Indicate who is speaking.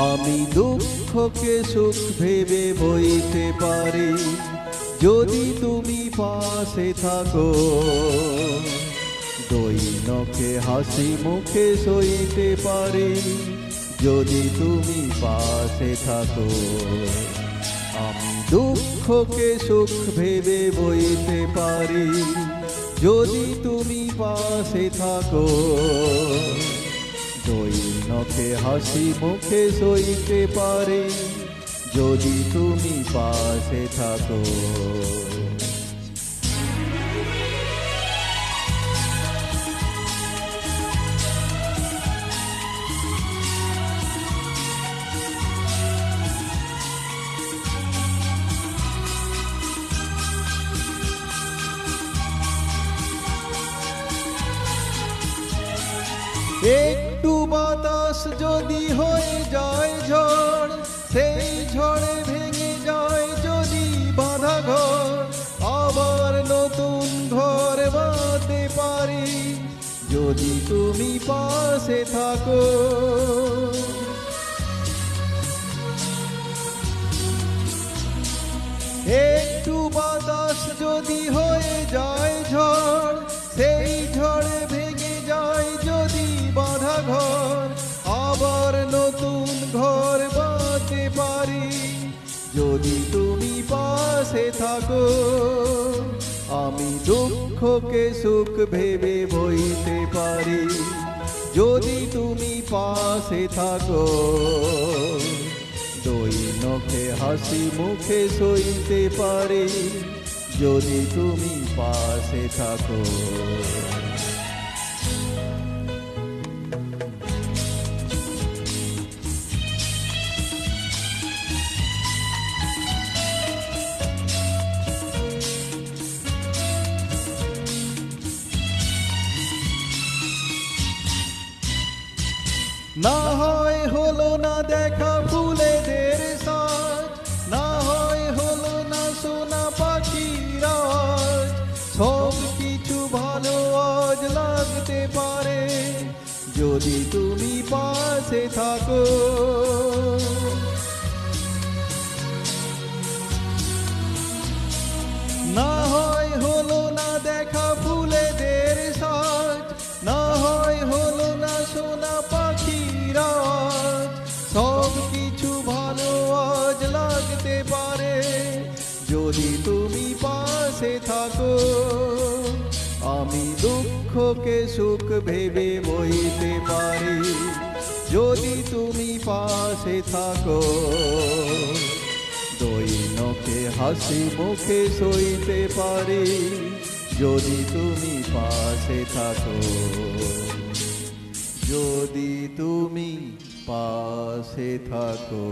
Speaker 1: আমি দুঃখকে সুখ ভেবে বইতে পারি, যদি তুমি পাশে থাকো। দৈনকে হাসি মুখে সইতে পারি, যদি তুমি পাশে থাকো। আমি দুঃখকে সুখ ভেবে বইতে পারি, যদি তুমি পাশে থাকো। দৈনকে হাসি মুখে সইতে পারে। যদি তুমি পাশে থাকো একটু বাতাস যদি হয়ে যায় ঝড়, সেই ঝড়ে ভেঙে যায় যদি বাধা ঘর আবার নতুন ঘর বাঁধতে পারি, যদি তুমি পাশে থাকো। একটু বাতাস যদি হয়ে যায় ঝড় যদি তুমি পাশে থাকো, আমি দুঃখকে সুখ ভেবে বইতে পারি। যদি তুমি পাশে থাকো দৈনকে হাসি মুখে সইতে পারি। যদি তুমি পাশে থাকো না হয় হলো না দেখা ফুলেদের সাজ, না হয় হলো না সোনা পাখির সব কিছু ভালো আজ লাগতে পারে, যদি তুমি পাশে থাকো। পাশে থাকো। আমি দুঃখকে সুখ ভেবে বইতে পারি। যদি তুমি পাশে থাকো, দৈনকে হাসি মুখে সইতে পারি। যদি তুমি পাশে থাকো, যদি তুমি পাশে থাকো।